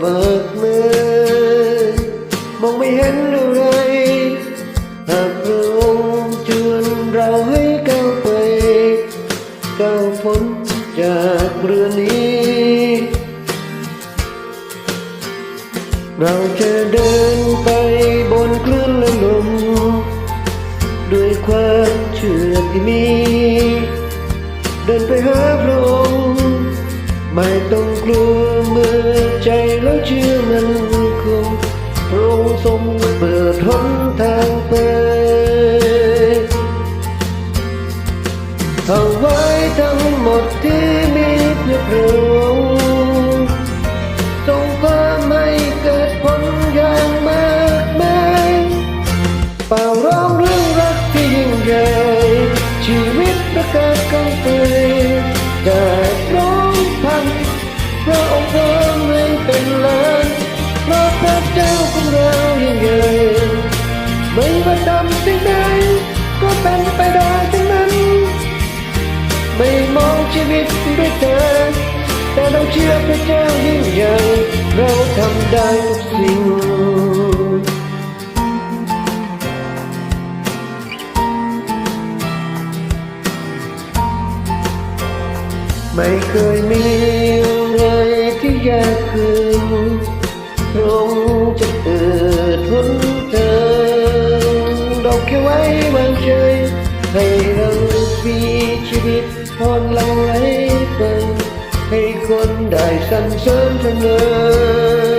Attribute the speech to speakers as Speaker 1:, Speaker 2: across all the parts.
Speaker 1: เบิกมือมองไม่เห็นอะไรหากพระองค์ชวนเราให้ก้าวไปก้าวพ้นจากเรือนี้ เราจะเดินไปบนคลื่นและลม ด้วยความเชื่อที่มี ไม่ต้องกลัวเมื่อใจแล้วเชื่อมันคงพระองค์ทรงเปิดหนทางไปเอาไว้ทั้งหมดที่มีเพื่อพระองค์ทรงความให้เกิดผลอย่างมากมายเป่าร้องเรื่องรักที่ยิ่งใหญ่ชีวิตประกาศกันไปจาก ชีวิตด้วยตาแต่เราเชื่อพระเจ้ายิ่งใหญ่เราทำได้ทุกสิ่งไม่เคยมีอะไรที่ยากขึ้นพระองค์จะเปิดหนทางเราแค่ไว้วางใจให้ ชีวิตพรหลังไหลไปให้คนได้สั่งเสริมเสนอ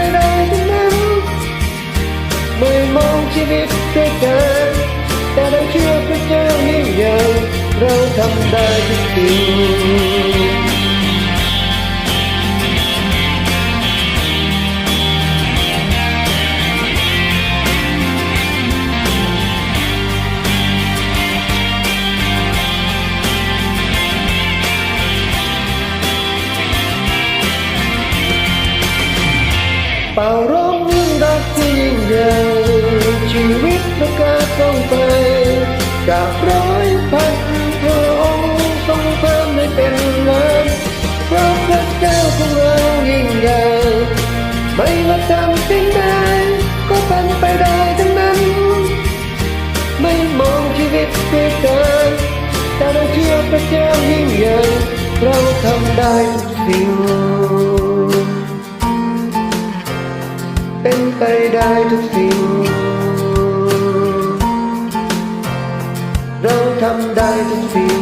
Speaker 1: ก็เป็นไปได้ทั้งนั้นเมื่อมองชีวิตด้วยกันแต่เราเชื่อพระเจ้ายิ่งใหญ่เราทำได้ทุกสิ่ง ป่าร้องเรื่องรักที่ยิ่งใหญ่ชีวิตประกาศต้องไปจากร้อยพันพระองค์ทรงเพิ่มให้เป็นล้านเพราะพระเจ้าของเรายิ่งใหญ่ไม่ว่าทำสิ่งใดก็เป็นไปได้ทั้งนั้น ไม่มองชีวิตด้วยกันแต่เราเชื่อพระเจ้ายิ่งใหญ่เราทำได้ทุกสิ่ง ไปได้ทุกสิ่ง เราทำได้ทุกสิ่ง